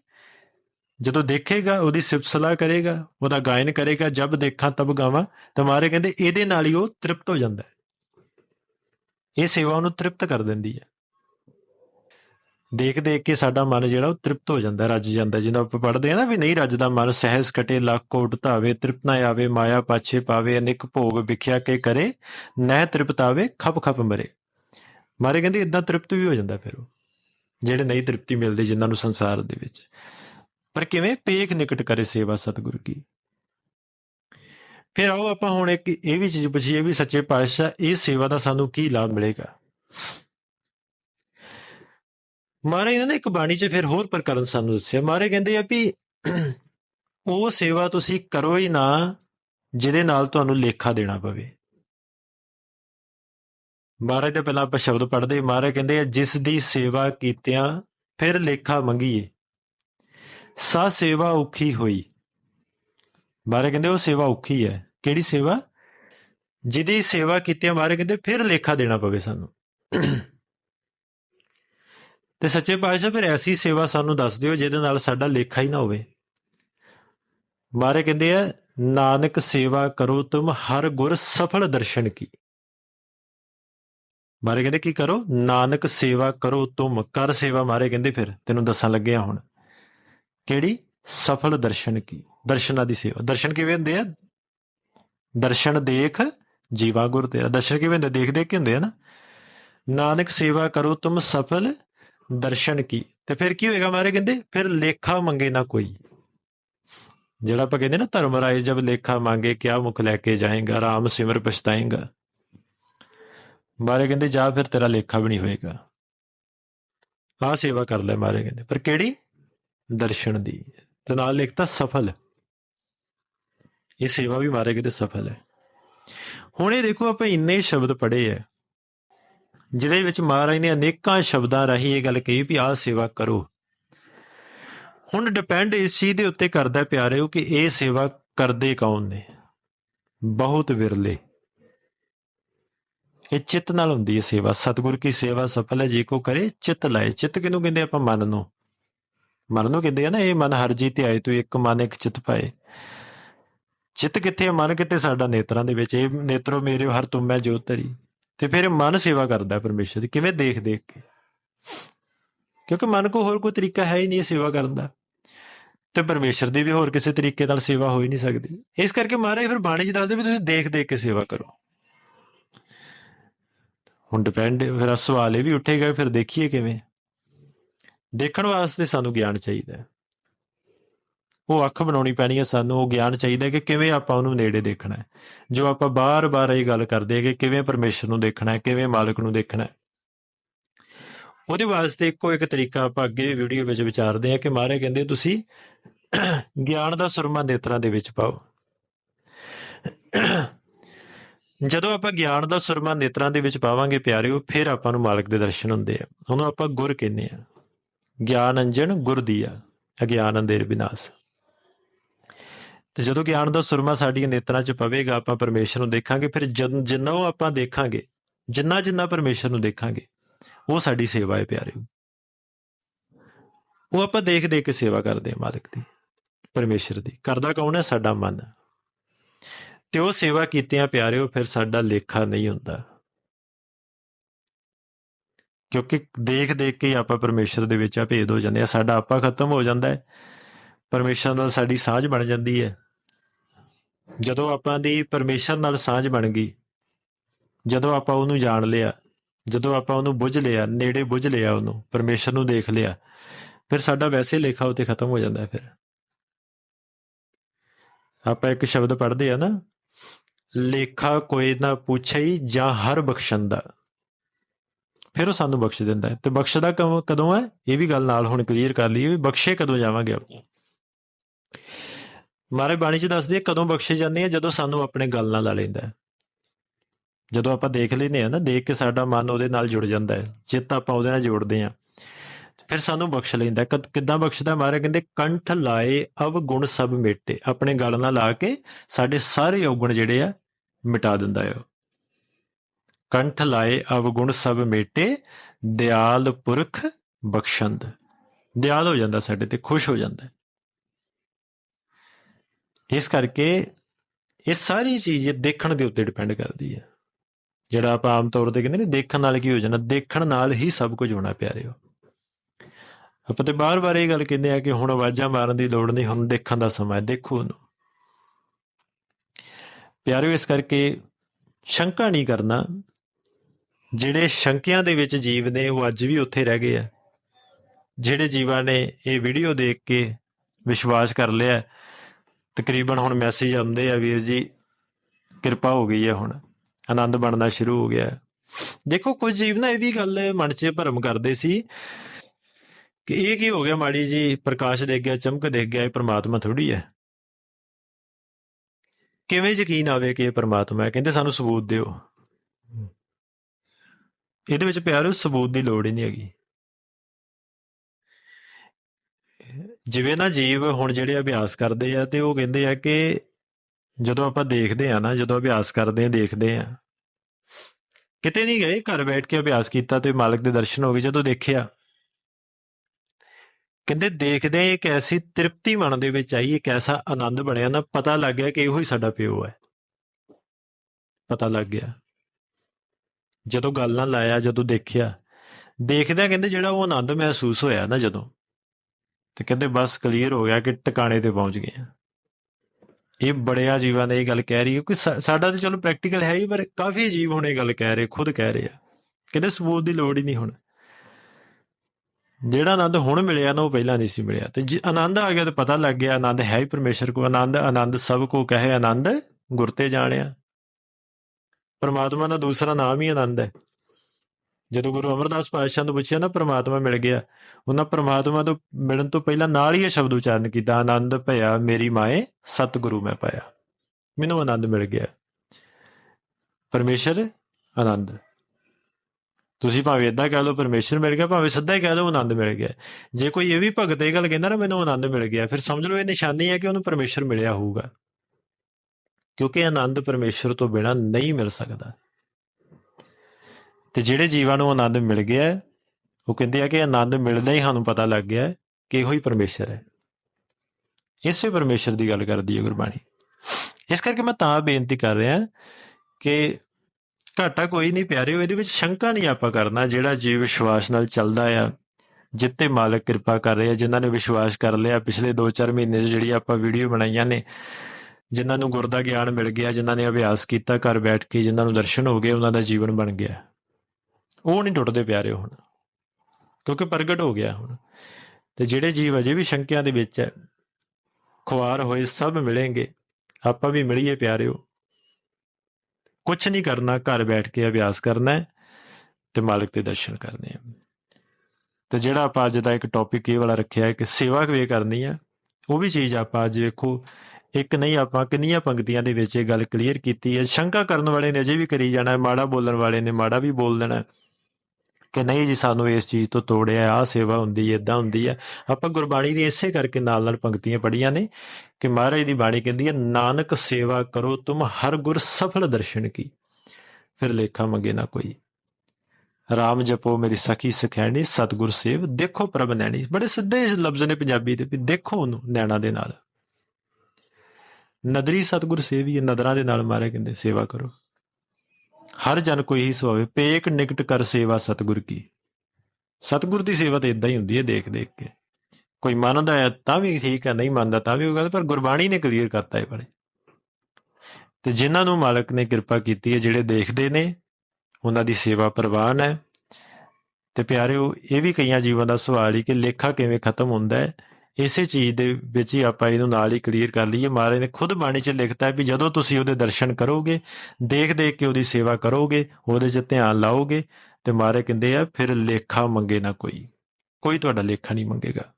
ਜਦੋਂ ਦੇਖੇਗਾ, ਉਹਦੀ ਸਿਫਤ ਕਰੇਗਾ, ਉਹਦਾ ਗਾਇਨ ਕਰੇਗਾ, ਜਬ ਦੇਖਾਂ ਤਬ ਗਾਵਾਂ, ਤਾਂ ਮਾਰੇ ਕਹਿੰਦੇ ਇਹਦੇ ਨਾਲ ਹੀ ਉਹ ਤ੍ਰਿਪਤ ਹੋ ਜਾਂਦਾ ਹੈ। ਇਹ ਸੇਵਾ ਉਹਨੂੰ ਤ੍ਰਿਪਤ ਕਰ ਦਿੰਦੀ ਹੈ। ਦੇਖ ਦੇਖ ਕੇ ਸਾਡਾ ਮਨ ਜਿਹੜਾ ਉਹ ਤ੍ਰਿਪਤ ਹੋ ਜਾਂਦਾ, ਰੱਜ ਜਾਂਦਾ। ਜਿਵੇਂ ਆਪਾਂ ਪੜ੍ਹਦੇ ਆ ਨਾ ਵੀ ਨਹੀਂ ਰੱਜਦਾ ਮਨ, ਸਹਿਜ ਕਟੇ ਲੱਖ ਕੋਟ ਧਾਵੇ, ਤ੍ਰਿਪਤ ਨਾ ਆਵੇ, ਮਾਇਆ ਪਾਛੇ ਪਾਵੇ, ਅਨਿਕ ਭੋਗ ਵਿਖਿਆ ਕੇ ਕਰੇ, ਨਹਿ ਤ੍ਰਿਪਤਾਵੇ, ਖਪ ਖਪ ਮਰੇ। ਮਾਰੇ ਕਹਿੰਦੇ ਇਦਾਂ ਤ੍ਰਿਪਤ ਵੀ ਹੋ ਜਾਂਦਾ ਫਿਰ ਉਹ, ਜਿਹੜੇ ਨਹੀਂ ਤ੍ਰਿਪਤੀ ਮਿਲਦੀ ਜਿਨ੍ਹਾਂ ਨੂੰ ਸੰਸਾਰ ਦੇ ਵਿੱਚ। ਪਰ ਕਿਵੇਂ? ਪੇਖ ਨਿਕਟ ਕਰੇ ਸੇਵਾ ਸਤਿਗੁਰ ਕੀ। ਫਿਰ ਆਓ ਆਪਾਂ ਹੁਣ ਇੱਕ ਇਹ ਵੀ ਚੀਜ਼ ਪੁੱਛੀਏ ਵੀ ਸੱਚੇ ਪਾਤਸ਼ਾਹ, ਇਹ ਸੇਵਾ ਦਾ ਸਾਨੂੰ ਕੀ ਲਾਭ ਮਿਲੇਗਾ? ਮਹਾਰਾਜ ਇਹਨਾਂ ਨੇ ਇੱਕ ਬਾਣੀ 'ਚ ਫਿਰ ਹੋਰ ਪ੍ਰਕਰਨ ਸਾਨੂੰ ਦੱਸਿਆ। ਮਹਾਰਾਜ ਕਹਿੰਦੇ ਆ ਵੀ ਉਹ ਸੇਵਾ ਤੁਸੀਂ ਕਰੋ ਹੀ ਨਾ, ਜਿਹਦੇ ਨਾਲ ਤੁਹਾਨੂੰ ਲੇਖਾ ਦੇਣਾ ਪਵੇ। ਮਹਾਰਾਜ ਦੇ ਪਹਿਲਾਂ ਆਪਾਂ ਸ਼ਬਦ ਪੜ੍ਹਦੇ ਮਹਾਰਾਜ ਕਹਿੰਦੇ ਆ, ਜਿਸ ਦੀ ਸੇਵਾ ਕੀਤਿਆਂ, ਫਿਰ ਲੇਖਾ ਮੰਗੀਏ। ਸਾ ਸੇਵਾ ਔਖੀ ਹੋਈ। ਮਹਾਰਾਜ ਕਹਿੰਦੇ, ਉਹ ਸੇਵਾ ਔਖੀ ਹੈ। ਕਿਹੜੀ ਸੇਵਾ? ਜਿਹਦੀ ਸੇਵਾ ਕੀਤਿਆਂ ਮਹਾਰਾਜ ਕਹਿੰਦੇ, ਫਿਰ ਲੇਖਾ ਦੇਣਾ ਪਵੇ ਸਾਨੂੰ। ਤੇ ਸੱਚੇ ਪਾਤਸ਼ਾਹ, ਫਿਰ ਐਸੀ ਸੇਵਾ ਸਾਨੂੰ ਦੱਸ ਦਿਓ ਜਿਹਦੇ ਨਾਲ ਸਾਡਾ ਲੇਖਾ ਹੀ ਨਾ ਹੋਵੇ। ਮਾਰੇ ਕਹਿੰਦੇ ਆ, ਨਾਨਕ ਸੇਵਾ ਕਰੋ ਤੁਮ ਹਰ ਗੁਰ ਸਫਲ ਦਰਸ਼ਨ ਕੀ। ਮਾਰੇ ਕਹਿੰਦੇ ਕੀ ਕਰੋ? ਨਾਨਕ ਸੇਵਾ ਕਰੋ ਤੁਮ, ਕਰ ਸੇਵਾ ਮਾਰੇ ਕਹਿੰਦੇ ਫਿਰ, ਤੈਨੂੰ ਦੱਸਣ ਲੱਗਿਆ ਹੁਣ। ਕਿਹੜੀ? ਸਫਲ ਦਰਸ਼ਨ ਕੀ। ਦਰਸ਼ਨਾਂ ਦੀ ਸੇਵਾ। ਦਰਸ਼ਨ ਕਿਵੇਂ ਹੁੰਦੇ ਆ? ਦਰਸ਼ਨ ਦੇਖ, ਜੀਵਾ ਗੁਰ ਤੇਰਾ। ਦਰਸ਼ਨ ਕਿਵੇਂ ਹੁੰਦੇ? ਦੇਖ ਦੇਖ ਕੇ ਹੁੰਦੇ ਆ ਨਾ। ਨਾਨਕ ਸੇਵਾ ਕਰੋ ਤੁਮ ਸਫਲ ਦਰਸ਼ਨ ਕੀ। ਤੇ ਫਿਰ ਕੀ ਹੋਏਗਾ ਮਾਰੇ ਕਹਿੰਦੇ, ਫਿਰ ਲੇਖਾ ਮੰਗੇ ਨਾ ਕੋਈ। ਜਿਹੜਾ ਆਪਾਂ ਕਹਿੰਦੇ ਨਾ ਧਰਮ ਰਾਏ ਜਬ ਲੇਖਾ ਮੰਗੇ, ਕਿਆ ਮੁਖ ਲੈ ਕੇ ਜਾਏਗਾ, ਰਾਮ ਸਿਮਰ ਪਛਤਾਏਗਾ। ਮਾਰੇ ਕਹਿੰਦੇ, ਜਾ ਫਿਰ ਤੇਰਾ ਲੇਖਾ ਵੀ ਨਹੀਂ ਹੋਏਗਾ। ਆ ਸੇਵਾ ਕਰ ਲੈ ਮਾਰੇ ਕਹਿੰਦੇ। ਪਰ ਕਿਹੜੀ? ਦਰਸ਼ਨ ਦੀ। ਤੇ ਨਾਲ ਲਿਖਤਾ ਸਫਲ। ਇਹ ਸੇਵਾ ਵੀ ਮਾਰੇ ਕਹਿੰਦੇ ਸਫਲ ਹੈ। ਹੁਣ ਇਹ ਦੇਖੋ, ਆਪਾਂ ਇੰਨੇ ਸ਼ਬਦ ਪੜ੍ਹੇ ਆ ਜਿਹਦੇ ਵਿੱਚ ਮਹਾਰਾਜ ਨੇ ਅਨੇਕਾਂ ਸ਼ਬਦਾਂ ਰਾਹੀਂ ਇਹ ਗੱਲ ਕਹੀ ਵੀ ਆਹ ਸੇਵਾ ਕਰੋ। ਹੁਣ ਡਿਪੈਂਡ ਇਸ ਚੀਜ਼ ਦੇ ਉੱਤੇ ਕਰਦਾ ਪਿਆਰਿਓ ਕਿ ਇਹ ਸੇਵਾ ਕਰਦੇ ਕੌਣ ਨੇ? ਬਹੁਤ ਵਿਰਲੇ। ਇਹ ਚਿੱਤ ਨਾਲ ਹੁੰਦੀ ਹੈ ਸੇਵਾ। ਸਤਿਗੁਰ ਕੀ ਸੇਵਾ ਸਫਲ ਹੈ? ਜੇ ਕੋ ਕਰੇ, ਚਿੱਤ ਲਾਏ। ਚਿੱਤ ਕਿਨੂੰ ਕਹਿੰਦੇ ਆਪਾਂ? ਮਨ ਨੂੰ ਮਨ ਨੂੰ ਕਹਿੰਦੇ ਆ ਨਾ, ਇਹ ਮਨ ਹਰ ਜੀ ਤੇ ਆਏ ਤੂੰ, ਇੱਕ ਮਨ, ਇੱਕ ਚਿੱਤ ਪਾਏ। ਚਿੱਤ ਕਿੱਥੇ ਹੈ ਮਨ ਕਿੱਥੇ? ਸਾਡਾ ਨੇਤਰਾਂ ਦੇ ਵਿੱਚ। ਇਹ ਨੇਤਰੋ ਮੇਰੇ ਹਰ ਤੁਮ ਮੈਂ ਜੋਤ ਧਰੀ। ਤੇ ਫਿਰ ਮਨ ਸੇਵਾ ਕਰਦਾ ਪਰਮੇਸ਼ਰ ਦੀ, ਕਿਵੇਂ ਦੇਖ ਦੇਖ ਕੇ? ਕਿਉਂਕਿ ਮਨ ਕੋ ਹੋਰ ਕੋਈ ਤਰੀਕਾ ਹੈ ਹੀ ਨਹੀਂ ਸੇਵਾ ਕਰਨ ਦਾ। ਤੇ ਪਰਮੇਸ਼ਰ ਦੀ ਵੀ ਹੋਰ ਕਿਸੇ ਤਰੀਕੇ ਨਾਲ ਸੇਵਾ ਹੋ ਹੀ ਨਹੀਂ ਸਕਦੀ। ਇਸ ਕਰਕੇ ਮਹਾਰਾਜ ਫਿਰ ਬਾਣੀ 'ਚ ਦੱਸਦੇ ਵੀ ਤੁਸੀਂ ਦੇਖ ਦੇਖ ਕੇ ਸੇਵਾ ਕਰੋ। ਹੁਣ ਡਿਪੈਂਡ ਫਿਰ ਸਵਾਲ ਇਹ ਵੀ ਉੱਠੇਗਾ ਫਿਰ ਦੇਖੀਏ ਕਿਵੇਂ। ਦੇਖਣ ਵਾਸਤੇ ਸਾਨੂੰ ਗਿਆਨ ਚਾਹੀਦਾ। ਹੈ ਉਹ ਅੱਖ ਬਣਾਉਣੀ ਪੈਣੀ ਹੈ, ਸਾਨੂੰ ਉਹ ਗਿਆਨ ਚਾਹੀਦਾ ਕਿ ਕਿਵੇਂ ਆਪਾਂ ਉਹਨੂੰ ਨੇੜੇ ਦੇਖਣਾ ਹੈ। ਜੋ ਆਪਾਂ ਬਾਰ-ਬਾਰ ਇਹ ਗੱਲ ਕਰਦੇ ਹਾਂ ਕਿ ਕਿਵੇਂ ਪਰਮੇਸ਼ਰ ਨੂੰ ਦੇਖਣਾ ਹੈ, ਕਿਵੇਂ ਮਾਲਕ ਨੂੰ ਦੇਖਣਾ ਹੈ। ਉਹਦੇ ਵਾਸਤੇ ਇੱਕੋ ਇੱਕ ਤਰੀਕਾ ਆਪਾਂ ਅੱਗੇ ਵੀਡੀਓ ਵਿੱਚ ਵਿਚਾਰਦੇ ਹਾਂ ਕਿ ਮਹਾਰਾਜ ਕਹਿੰਦੇ, ਤੁਸੀਂ ਗਿਆਨ ਦਾ ਸੁਰਮਾ ਨੇਤਰਾਂ ਦੇ ਵਿੱਚ ਪਾਓ। ਜਦੋਂ ਆਪਾਂ ਗਿਆਨ ਦਾ ਸੁਰਮਾ ਨੇਤਰਾਂ ਦੇ ਵਿੱਚ ਪਾਵਾਂਗੇ ਪਿਆਰਿਓ, ਫਿਰ ਆਪਾਂ ਨੂੰ ਮਾਲਕ ਦੇ ਦਰਸ਼ਨ ਹੁੰਦੇ ਆ। ਉਹਨੂੰ ਆਪਾਂ ਗੁਰ ਕਹਿੰਦੇ ਆ। ਗਿਆਨ ਅੰਜਨ ਗੁਰ ਦੀਆ, ਅਗਿਆਨ ਅੰਧੇਰ ਵਿਨਾਸ਼ ਤੇ ਜਦੋਂ ਗਿਆਨ ਦਾ ਸੁਰਮਾ ਸਾਡੀਆਂ ਨੇਤਰਾਂ 'ਚ ਪਵੇਗਾ, ਆਪਾਂ ਪਰਮੇਸ਼ਰ ਨੂੰ ਦੇਖਾਂਗੇ, ਫਿਰ ਜਦ- ਜਿੰਨਾ ਉਹ ਆਪਾਂ ਦੇਖਾਂਗੇ, ਜਿੰਨਾ ਜਿੰਨਾ ਪਰਮੇਸ਼ਰ ਨੂੰ ਦੇਖਾਂਗੇ, ਉਹ ਸਾਡੀ ਸੇਵਾ ਹੈ ਪਿਆਰਿਓ। ਉਹ ਆਪਾਂ ਦੇਖ ਦੇਖ ਕੇ ਸੇਵਾ ਕਰਦੇ ਆ ਮਾਲਕ ਦੀ, ਪਰਮੇਸ਼ਰ ਦੀ। ਕਰਦਾ ਕੌਣ ਹੈ? ਸਾਡਾ ਮਨ। ਤੇ ਉਹ ਸੇਵਾ ਕੀਤਿਆਂ ਪਿਆਰਿਓ, ਫਿਰ ਸਾਡਾ ਲੇਖਾ ਨਹੀਂ ਹੁੰਦਾ। ਕਿਉਂਕਿ ਦੇਖ ਦੇਖ ਕੇ ਹੀ ਆਪਾਂ ਪਰਮੇਸ਼ਰ ਦੇ ਵਿੱਚ ਆ, ਭੇਦ ਹੋ ਜਾਂਦੇ ਆ, ਸਾਡਾ ਆਪਾ ਖਤਮ ਹੋ ਜਾਂਦਾ ਹੈ। ਪਰਮੇਸ਼ਰ ਨਾਲ ਸਾਡੀ ਸਾਂਝ ਬਣ ਜਾਂਦੀ ਹੈ। ਜਦੋਂ ਆਪਾਂ ਦੀ ਪਰਮੇਸ਼ਰ ਨਾਲ ਸਾਂਝ ਬਣ ਗਈ, ਜਦੋਂ ਆਪਾਂ ਉਹਨੂੰ ਜਾਣ ਲਿਆ, ਜਦੋਂ ਆਪਾਂ ਉਹਨੂੰ ਬੁੱਝ ਲਿਆ, ਨੇੜੇ ਬੁੱਝ ਲਿਆ ਉਹਨੂੰ, ਪਰਮੇਸ਼ਰ ਨੂੰ ਦੇਖ ਲਿਆ, ਫਿਰ ਸਾਡਾ ਵੈਸੇ ਲੇਖਾ ਉਤੇ ਖਤਮ ਹੋ ਜਾਂਦਾ ਫਿਰ। ਆਪਾਂ ਇੱਕ ਸ਼ਬਦ ਪੜ੍ਹਦੇ ਆ ਨਾ, ਲੇਖਾ ਕੋਈ ਨਾ ਪੁੱਛਈ ਜਾਂ ਹਰ ਬਖਸ਼ਣ ਦਾ ਫਿਰ ਉਹ ਸਾਨੂੰ ਬਖਸ਼ ਦਿੰਦਾ ਹੈ। ਤੇ ਬਖਸ਼ਦਾ ਕਦੋਂ ਹੈ? ਇਹ ਵੀ ਗੱਲ ਨਾਲ ਹੁਣ ਕਲੀਅਰ ਕਰ ਲਈਏ ਵੀ ਬਖਸ਼ੇ ਕਦੋਂ ਜਾਵਾਂਗੇ ਆਪਾਂ। ਮਾਰੇ ਬਾਣੀ ਚ ਦੱਸਦੇ ਆ ਕਦੋਂ ਬਖਸ਼ੇ ਜਾਂਦੇ ਆ ਜਦੋਂ ਸਾਨੂੰ ਆਪਣੇ ਗੱਲ ਨਾਲ ਲਾ ਲੈਂਦਾ ਹੈ। ਜਦੋਂ ਆਪਾਂ ਦੇਖ ਲੈਨੇ ਆ ਨਾ, ਦੇਖ ਕੇ ਸਾਡਾ ਮਨ ਉਹਦੇ ਨਾਲ ਜੁੜ ਜਾਂਦਾ ਹੈ। ਚਿੱਤ ਆਪਾਂ ਉਹਦੇ ਨਾਲ ਜੋੜਦੇ ਆ ਫਿਰ ਸਾਨੂੰ ਬਖਸ਼ ਲੈਂਦਾ ਕਿੱਦਾਂ ਬਖਸ਼ਦਾ ਮਾਰੇ ਕਹਿੰਦੇ, ਕੰਠ ਲਾਏ ਅਵ ਗੁਣ ਸਭ ਮੇਟੇ। ਆਪਣੇ ਗਲ ਨਾਲ ਲਾ ਕੇ ਸਾਡੇ ਸਾਰੇ ਔਗਣ ਜਿਹੜੇ ਆ, ਮਿਟਾ ਦਿੰਦਾ ਹੈ ਕੰਠ ਲਾਏ ਅਵਗੁਣ ਸਭ ਮੇਟੇ, ਦਿਆਲ ਪੁਰਖ ਬਖਸ਼ੰਦ। ਦਿਆਲ ਹੋ ਜਾਂਦਾ ਸਾਡੇ ਤੇ, ਖੁਸ਼ ਹੋ ਜਾਂਦਾ ਇਸ ਕਰਕੇ ਇਹ ਸਾਰੀ ਚੀਜ਼ ਦੇਖਣ ਦੇ ਉੱਤੇ ਡਿਪੈਂਡ ਕਰਦੀ ਹੈ। ਜਿਹੜਾ ਆਪਾਂ ਆਮ ਤੌਰ ਤੇ ਕਹਿੰਦੇ ਨੇ ਦੇਖਣ ਨਾਲ ਕੀ ਹੋ ਜਾਣਾ, ਦੇਖਣ ਨਾਲ ਹੀ ਸਭ ਕੁਝ ਹੋਣਾ ਪਿਆਰਿਓ ਆਪਾਂ ਤੇ ਬਾਰ-ਬਾਰ ਇਹ ਗੱਲ ਕਹਿੰਦੇ ਆ ਕਿ ਹੁਣ ਆਵਾਜ਼ਾਂ ਮਾਰਨ ਦੀ ਲੋੜ ਨਹੀਂ, ਹੁਣ ਦੇਖਣ ਦਾ ਸਮਾਂ ਹੈ, ਦੇਖੋ ਉਹਨੂੰ। ਪਿਆਰਿਓ, ਇਸ ਕਰਕੇ ਸ਼ੰਕਾ ਨਹੀਂ ਕਰਨਾ। ਜਿਹੜੇ ਸ਼ੰਕਿਆਂ ਦੇ ਵਿੱਚ ਜੀਵ ਨੇ, ਉਹ ਅੱਜ ਵੀ ਉੱਥੇ ਰਹਿ ਗਏ ਆ। ਜਿਹੜੇ ਜੀਵਾਂ ਨੇ ਇਹ ਵੀਡੀਓ ਦੇਖ ਕੇ ਵਿਸ਼ਵਾਸ ਕਰ ਲਿਆ ਤਕਰੀਬਨ ਹੁਣ ਮੈਸੇਜ ਆਉਂਦੇ ਆ ਵੀਰ ਜੀ ਕਿਰਪਾ ਹੋ ਗਈ ਹੈ ਹੁਣ ਆਨੰਦ ਬਣਨਾ ਸ਼ੁਰੂ ਹੋ ਗਿਆ। ਦੇਖੋ ਕੁਝ ਜੀਵ ਨਾ ਇਹ ਵੀ ਗੱਲ ਮਨ 'ਚ ਭਰਮ ਕਰਦੇ ਸੀ ਕਿ ਇਹ ਕੀ ਹੋ ਗਿਆ ਮਾੜੀ ਜੀ ਪ੍ਰਕਾਸ਼ ਦੇਖ ਗਿਆ ਚਮਕ ਦੇਖ ਗਿਆ ਇਹ ਪ੍ਰਮਾਤਮਾ ਥੋੜੀ ਹੈ। ਕਿਵੇਂ ਯਕੀਨ ਆਵੇ ਕਿ ਇਹ ਪ੍ਰਮਾਤਮਾ ਹੈ? ਕਹਿੰਦੇ ਸਾਨੂੰ ਸਬੂਤ ਦਿਓ। ਇਹਦੇ ਵਿੱਚ ਪਿਆਰੋ ਸਬੂਤ ਦੀ ਲੋੜ ਹੀ ਨਹੀਂ ਹੈਗੀ। ਜਿਵੇਂ ਨਾ ਜੀਵ ਹੁਣ ਜਿਹੜੇ ਅਭਿਆਸ ਕਰਦੇ ਆ ਤੇ ਉਹ ਕਹਿੰਦੇ ਆ ਕਿ ਜਦੋਂ ਆਪਾਂ ਦੇਖਦੇ ਆ ਨਾ, ਜਦੋਂ ਅਭਿਆਸ ਕਰਦੇ ਆ, ਦੇਖਦੇ ਆ। ਕਿਤੇ ਨਹੀਂ ਗਏ ਘਰ ਬੈਠ ਕੇ ਅਭਿਆਸ ਕੀਤਾ ਤੇ ਮਾਲਕ ਦੇ ਦਰਸ਼ਨ ਹੋ ਗਏ ਜਦੋਂ ਦੇਖਿਆ। ਕਹਿੰਦੇ ਦੇਖਦੇ ਇੱਕ ਐਸੀ ਤ੍ਰਿਪਤੀ ਮਨ ਦੇ ਵਿੱਚ ਆਈ, ਇੱਕ ਐਸਾ ਆਨੰਦ ਬਣਿਆ ਨਾ, ਪਤਾ ਲੱਗ ਗਿਆ ਕਿ ਇਹੋ ਹੀ ਸਾਡਾ ਪਿਓ ਹੈ। ਪਤਾ ਲੱਗ ਗਿਆ। ਜਦੋਂ ਗੱਲ ਨਾਲ ਲਾਇਆ, ਜਦੋਂ ਦੇਖਿਆ। ਦੇਖਦਿਆਂ ਕਹਿੰਦੇ ਜਿਹੜਾ ਉਹ ਆਨੰਦ ਮਹਿਸੂਸ ਹੋਇਆ ਨਾ ਜਦੋਂ ਤੇ ਕਹਿੰਦੇ ਬਸ ਕਲੀਅਰ ਹੋ ਗਿਆ ਕਿ ਟਿਕਾਣੇ ਤੇ ਪਹੁੰਚ ਗਏ ਆ। ਇਹ ਬੜਿਆ ਜੀਵਾਂ ਨੇ ਇਹ ਗੱਲ ਕਹਿ ਰਹੀ ਹੈ ਕਿ ਸਾਡਾ ਤਾਂ ਚਲੋ ਪ੍ਰੈਕਟੀਕਲ ਹੈ ਹੀ, ਪਰ ਕਾਫੀ ਜੀਵ ਹੁਣ ਇਹ ਗੱਲ ਕਹਿ ਰਹੇ, ਖੁਦ ਕਹਿ ਰਹੇ ਆ। ਕਹਿੰਦੇ ਸਬੂਤ ਦੀ ਲੋੜ ਹੀ ਨਹੀਂ ਹੁਣ। ਜਿਹੜਾ ਆਨੰਦ ਹੁਣ ਮਿਲਿਆ ਨਾ, ਉਹ ਪਹਿਲਾਂ ਨਹੀਂ ਸੀ ਮਿਲਿਆ। ਤੇ ਜੇ ਆਨੰਦ ਆ ਗਿਆ ਤਾਂ ਪਤਾ ਲੱਗ ਗਿਆ, ਆਨੰਦ ਹੈ ਹੀ ਪਰਮੇਸ਼ਰ ਕੋ ਆਨੰਦ ਆਨੰਦ ਸਭ ਕੋ ਕਹੇ, ਆਨੰਦ ਗੁਰ ਤੇ ਜਾਣਿਆ। ਪਰਮਾਤਮਾ ਦਾ ਦੂਸਰਾ ਨਾਮ ਹੀ ਆਨੰਦ ਹੈ। ਜਦੋਂ ਗੁਰੂ ਅਮਰਦਾਸ ਪਾਤਸ਼ਾਹ ਨੂੰ ਪੁੱਛਿਆ ਨਾ ਪਰਮਾਤਮਾ ਮਿਲ ਗਿਆ, ਉਹਨਾਂ ਪਰਮਾਤਮਾ ਤੋਂ ਮਿਲਣ ਤੋਂ ਪਹਿਲਾਂ ਨਾਲ ਹੀ ਇਹ ਸ਼ਬਦ ਉਚਾਰਨ ਕੀਤਾ, ਆਨੰਦ ਭਇਆ ਮੇਰੀ ਮਾਏ, ਸਤਿਗੁਰੂ ਮੈਂ ਪਾਇਆ। ਮੈਨੂੰ ਆਨੰਦ ਮਿਲ ਗਿਆ। ਪਰਮੇਸ਼ਰ, ਆਨੰਦ। ਤੁਸੀਂ ਭਾਵੇਂ ਇਦਾਂ ਕਹਿ ਲਓ ਪਰਮੇਸ਼ਰ ਮਿਲ ਗਿਆ, ਭਾਵੇਂ ਸਿੱਧਾ ਹੀ ਕਹਿ ਲਓ ਆਨੰਦ ਮਿਲ ਗਿਆ। ਜੇ ਕੋਈ ਇਹ ਵੀ ਭਗਤ ਇਹ ਗੱਲ ਕਹਿੰਦਾ ਨਾ, ਮੈਨੂੰ ਆਨੰਦ ਮਿਲ ਗਿਆ, ਫਿਰ ਸਮਝ ਲਓ ਇਹ ਨਿਸ਼ਾਨੀ ਹੈ ਕਿ ਉਹਨੂੰ ਪਰਮੇਸ਼ਰ ਮਿਲਿਆ ਹੋਊਗਾ। ਕਿਉਂਕਿ ਆਨੰਦ ਪਰਮੇਸ਼ਰ ਤੋਂ ਬਿਨਾ ਨਹੀਂ ਮਿਲ ਸਕਦਾ। ਤੇ ਜਿਹੜੇ ਜੀਵਾਂ ਨੂੰ ਆਨੰਦ ਮਿਲ ਗਿਆ ਹੈ, ਉਹ ਕਹਿੰਦੇ ਆ ਕਿ ਆਨੰਦ ਮਿਲਦਾ ਹੀ ਸਾਨੂੰ ਪਤਾ ਲੱਗ ਗਿਆ ਹੈ ਕਿ ਇਹੋ ਹੀ ਪਰਮੇਸ਼ਰ ਹੈ। ਇਸੇ ਪਰਮੇਸ਼ਰ ਦੀ ਗੱਲ ਕਰਦੀ ਹੈ ਗੁਰਬਾਣੀ। ਇਸ ਕਰਕੇ ਮੈਂ ਤਾਂ ਬੇਨਤੀ ਕਰ ਰਿਹਾ ਕਿ ਘਾਟਾ ਕੋਈ ਨਹੀਂ ਪਿਆਰਿਓ ਇਹਦੇ ਵਿੱਚ ਸ਼ੰਕਾ ਨਹੀਂ ਆਪਾਂ ਕਰਨਾ ਜਿਹੜਾ ਜੀਵ ਵਿਸ਼ਵਾਸ ਨਾਲ ਚੱਲਦਾ ਆ ਜਿੱਤੇ ਮਾਲਕ ਕਿਰਪਾ ਕਰ ਰਿਹਾ ਜਿਨ੍ਹਾਂ ਨੇ ਵਿਸ਼ਵਾਸ ਕਰ ਲਿਆ ਪਿਛਲੇ 2-4 ਮਹੀਨੇ 'ਚ ਜਿਹੜੀ ਆਪਾਂ ਵੀਡੀਓ ਬਣਾਈਆਂ ਨੇ ਜਿਨ੍ਹਾਂ ਨੂੰ ਗੁਰ ਦਾ ਗਿਆਨ ਮਿਲ ਗਿਆ ਜਿਨ੍ਹਾਂ ਨੇ ਅਭਿਆਸ ਕੀਤਾ ਘਰ ਬੈਠ ਕੇ ਜਿਨ੍ਹਾਂ ਨੂੰ ਦਰਸ਼ਨ ਹੋ ਗਏ ਉਹਨਾਂ ਦਾ ਜੀਵਨ ਬਣ ਗਿਆ। ਉਹ ਨਹੀਂ ਟੁੱਟਦੇ ਪਿਆਰੇ ਹੁਣ, ਕਿਉਂਕਿ ਪ੍ਰਗਟ ਹੋ ਗਿਆ ਹੁਣ। ਤੇ ਜਿਹੜੇ ਜੀਵ ਅਜੇ ਵੀ ਸ਼ੰਕਿਆਂ ਦੇ ਵਿੱਚ ਹੈ, ਖੁਆਰ ਹੋਏ ਸਭ ਮਿਲेंगे ਆਪਾਂ ਵੀ ਮਿਲੀਏ ਪਿਆਰਿਓ। ਕੁਝ ਨਹੀਂ ਕਰਨਾ, ਘਰ ਬੈਠ ਕੇ ਅਭਿਆਸ ਕਰਨਾ ਤੇ ਮਾਲਕ ਦੇ ਦਰਸ਼ਨ ਕਰਨੇ ਆ। ਤੇ ਜਿਹੜਾ ਆਪਾਂ ਅੱਜ ਦਾ ਇੱਕ ਟੌਪਿਕ ਇਹ ਵਾਲਾ ਰੱਖਿਆ ਹੈ ਕਿ ਸੇਵਾ ਕਿਵੇਂ ਕਰਨੀ ਆ, ਉਹ ਵੀ ਚੀਜ਼ ਆਪਾਂ ਅੱਜ ਵੇਖੋ, ਇੱਕ ਨਹੀਂ ਆਪਾਂ ਕਿੰਨੀਆਂ ਪੰਕਤੀਆਂ ਦੇ ਵਿੱਚ ਇਹ ਗੱਲ ਕਲੀਅਰ ਕੀਤੀ ਹੈ। ਸ਼ੰਕਾ ਕਰਨ ਵਾਲੇ ਨੇ ਅਜੇ ਵੀ ਕਰੀ ਜਾਣਾ, ਮਾੜਾ ਬੋਲਣ ਵਾਲੇ ਨੇ ਮਾੜਾ ਵੀ ਬੋਲ ਦੇਣਾ। ਕਿ ਨਹੀਂ ਜੀ, ਸਾਨੂੰ ਇਸ ਚੀਜ਼ ਤੋਂ ਤੋੜਿਆ ਆ ਸੇਵਾ ਹੁੰਦੀ ਹੈ ਇਦਾਂ ਹੁੰਦੀ ਹੈ। ਆਪਾਂ ਗੁਰਬਾਣੀ ਦੀ ਇਸੇ ਕਰਕੇ ਨਾਲ ਨਾਲ ਪੰਕਤੀਆਂ ਪੜੀਆਂ ਨੇ ਕਿ ਮਹਾਰਾਜ ਦੀ ਬਾਣੀ ਕਹਿੰਦੀ ਹੈ, ਨਾਨਕ ਸੇਵਾ ਕਰੋ, ਤੁਮ ਹਰ ਗੁਰ ਸਫਲ ਦਰਸ਼ਨ ਕੀ। ਫਿਰ ਲੇਖਾ ਮੰਗੇ ਨਾ ਕੋਈ। ਰਾਮ ਜਪੋ ਮੇਰੀ ਸਖੀ ਸਖੈਣੀ, ਸਤਗੁਰ ਸੇਵ, ਦੇਖੋ ਪ੍ਰਭ ਨੈਣੀ। ਬੜੇ ਸਿੱਧੇ ਲਫ਼ਜ਼ ਨੇ ਪੰਜਾਬੀ ਦੇ ਵੀ, ਦੇਖੋ ਉਹਨੂੰ ਨੈਣਾ ਦੇ ਨਾਲ। ਨਦਰੀ ਸਤਗੁਰ ਸੇਵੀ ਨਦਰਾਂ ਦੇ ਨਾਲ ਮਾਰੇ ਕਹਿੰਦੇ ਸੇਵਾ ਕਰੋ। ਹਰ ਜਨ ਕੋਈ ਹੀ ਸੁਆਵੇ ਪੇਕ ਨਿਕਟ ਕਰ ਸੇਵਾ ਸਤਗੁਰ ਕੀ। ਸਤਗੁਰ ਦੀ ਸੇਵਾ ਤਾਂ ਇਦਾਂ ਹੀ ਹੁੰਦੀ ਹੈ, ਦੇਖ ਦੇਖ ਕੇ। ਕੋਈ ਮੰਨਦਾ ਹੈ ਤਾਂ ਵੀ ਠੀਕ ਹੈ, ਨਹੀਂ ਮੰਨਦਾ ਤਾਂ ਵੀ ਉਹ ਗੱਲ, ਪਰ ਗੁਰਬਾਣੀ ਨੇ ਕਲੀਅਰ ਕਰਤਾ ਹੈ ਬੜੇ ਤੇ ਜਿਨ੍ਹਾਂ ਨੂੰ ਮਾਲਕ ਨੇ ਕਿਰਪਾ ਕੀਤੀ ਹੈ, ਜਿਹੜੇ ਦੇਖਦੇ ਨੇ, ਉਹਨਾਂ ਦੀ ਸੇਵਾ ਪ੍ਰਵਾਨ ਹੈ। ਤੇ ਪਿਆਰਿਓ, ਇਹ ਵੀ ਕਈਆਂ ਜੀਵਾਂ ਦਾ ਸਵਾਲ ਹੀ ਕਿ ਲੇਖਾ ਕਿਵੇਂ ਖਤਮ ਹੁੰਦਾ ਹੈ? ਇਸੇ ਚੀਜ਼ ਦੇ ਵਿੱਚ ਹੀ ਆਪਾਂ ਇਹਨੂੰ ਨਾਲ ਹੀ ਕਲੀਅਰ ਕਰ ਲਈਏ। ਮਹਾਰਾਜ ਨੇ ਖੁਦ ਬਾਣੀ 'ਚ ਲਿਖਤਾ ਹੈ ਵੀ ਜਦੋਂ ਤੁਸੀਂ ਉਹਦੇ ਦਰਸ਼ਨ ਕਰੋਗੇ, ਦੇਖ ਦੇਖ ਕੇ ਉਹਦੀ ਸੇਵਾ ਕਰੋਗੇ, ਉਹਦੇ 'ਚ ਧਿਆਨ ਲਾਓਗੇ ਤੇ ਮਹਾਰਾਜ ਕਹਿੰਦੇ ਆ, ਫਿਰ ਲੇਖਾ ਮੰਗੇ ਨਾ ਕੋਈ। ਕੋਈ ਤੁਹਾਡਾ ਲੇਖਾ ਨਹੀਂ ਮੰਗੇਗਾ।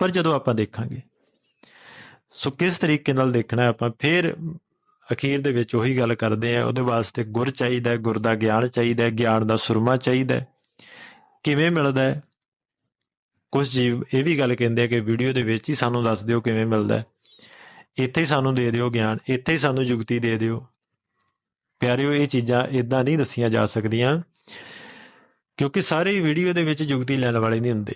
ਪਰ ਜਦੋਂ ਆਪਾਂ ਦੇਖਾਂਗੇ, ਸੋ ਕਿਸ ਤਰੀਕੇ ਨਾਲ ਦੇਖਣਾ ਆਪਾਂ, ਫਿਰ ਅਖੀਰ ਦੇ ਵਿੱਚ ਉਹੀ ਗੱਲ ਕਰਦੇ ਆ, ਉਹਦੇ ਵਾਸਤੇ ਗੁਰ ਚਾਹੀਦਾ ਹੈ, ਗੁਰ ਦਾ ਗਿਆਨ ਚਾਹੀਦਾ ਹੈ, ਗਿਆਨ ਦਾ ਸੁਰਮਾ ਚਾਹੀਦਾ ਹੈ। ਕਿਵੇਂ ਮਿਲਦਾ ਹੈ? ਕੁਝ ਜੀਵ ਇਹ ਵੀ ਗੱਲ ਕਹਿੰਦੇ ਆ ਕਿ ਵੀਡੀਓ ਦੇ ਵਿੱਚ ਹੀ ਸਾਨੂੰ ਦੱਸ ਦਿਓ ਕਿਵੇਂ ਮਿਲਦਾ ਹੈ। ਇੱਥੇ ਹੀ ਸਾਨੂੰ ਦੇ ਦਿਓ ਗਿਆਨ, ਇੱਥੇ ਹੀ ਸਾਨੂੰ ਯੁਕਤੀ ਦੇ ਦਿਓ। ਪਿਆਰਿਓ, ਇਹ ਚੀਜ਼ਾਂ ਇਦਾਂ ਨਹੀਂ ਦੱਸੀਆਂ ਜਾ ਸਕਦੀਆਂ, ਕਿਉਂਕਿ ਸਾਰੇ ਵੀਡੀਓ ਦੇ ਵਿੱਚ ਯੁਕਤੀ ਲੈਣ ਵਾਲੇ ਨਹੀਂ ਹੁੰਦੇ।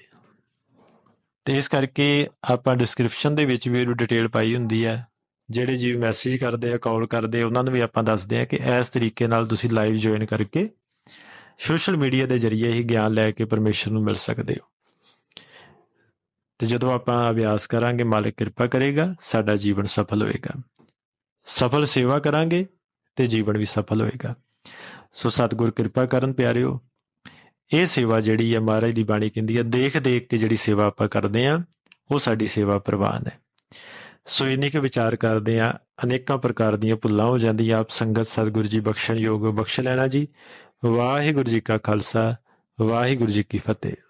ਤੇ ਇਸ ਕਰਕੇ ਆਪਾਂ ਡਿਸਕ੍ਰਿਪਸ਼ਨ ਦੇ ਵਿੱਚ ਵੀ ਇਹਨੂੰ ਡਿਟੇਲ ਪਾਈ ਹੁੰਦੀ ਹੈ। ਜਿਹੜੇ ਜੀ ਮੈਸੇਜ ਕਰਦੇ ਆ ਕਾਲ ਕਰਦੇ ਆ, ਉਹਨਾਂ ਨੂੰ ਵੀ ਆਪਾਂ ਦੱਸਦੇ ਆ ਕਿ ਇਸ ਤਰੀਕੇ ਨਾਲ ਤੁਸੀਂ ਲਾਈਵ ਜੁਆਇਨ ਕਰਕੇ ਸੋਸ਼ਲ ਮੀਡੀਆ ਦੇ ਜ਼ਰੀਏ ਹੀ ਗਿਆਨ ਲੈ ਕੇ ਪਰਮੇਸ਼ਰ ਨੂੰ ਮਿਲ ਸਕਦੇ ਹੋ। ਤੇ ਜਦੋਂ ਆਪਾਂ ਅਭਿਆਸ ਕਰਾਂਗੇ, ਮਾਲਕ ਕਿਰਪਾ ਕਰੇਗਾ, ਸਾਡਾ ਜੀਵਨ ਸਫਲ ਹੋਏਗਾ। ਸਫਲ ਸੇਵਾ ਕਰਾਂਗੇ ਤੇ ਜੀਵਨ ਵੀ ਸਫਲ ਹੋਏਗਾ। ਸੋ ਸਤਿਗੁਰ ਕਿਰਪਾ ਕਰਨ ਪਿਆਰਿਓ, ਇਹ ਸੇਵਾ ਜਿਹੜੀ ਹੈ ਮਹਾਰਾਜ ਦੀ ਬਾਣੀ ਕਹਿੰਦੀ ਹੈ ਦੇਖ ਦੇਖ ਕੇ ਜਿਹੜੀ ਸੇਵਾ ਆਪਾਂ ਕਰਦੇ ਆ, ਉਹ ਸਾਡੀ ਸੇਵਾ ਪ੍ਰਵਾਨ ਹੈ। ਸੋ ਇਨੀ ਕੇ ਵਿਚਾਰ ਕਰਦੇ ਆ, ਅਨੇਕਾਂ ਪ੍ਰਕਾਰ ਦੀਆਂ ਭੁੱਲਾਂ ਹੋ ਜਾਂਦੀਆਂ, ਆਪ ਸੰਗਤ ਸਤਿਗੁਰੂ ਜੀ ਬਖਸ਼ਣ ਯੋਗ ਬਖਸ਼ ਲੈਣਾ ਜੀ। ਵਾਹਿਗੁਰੂ ਜੀ ਕਾ ਖਾਲਸਾ, ਵਾਹਿਗੁਰੂ ਜੀ ਕੀ ਫਤਿਹ।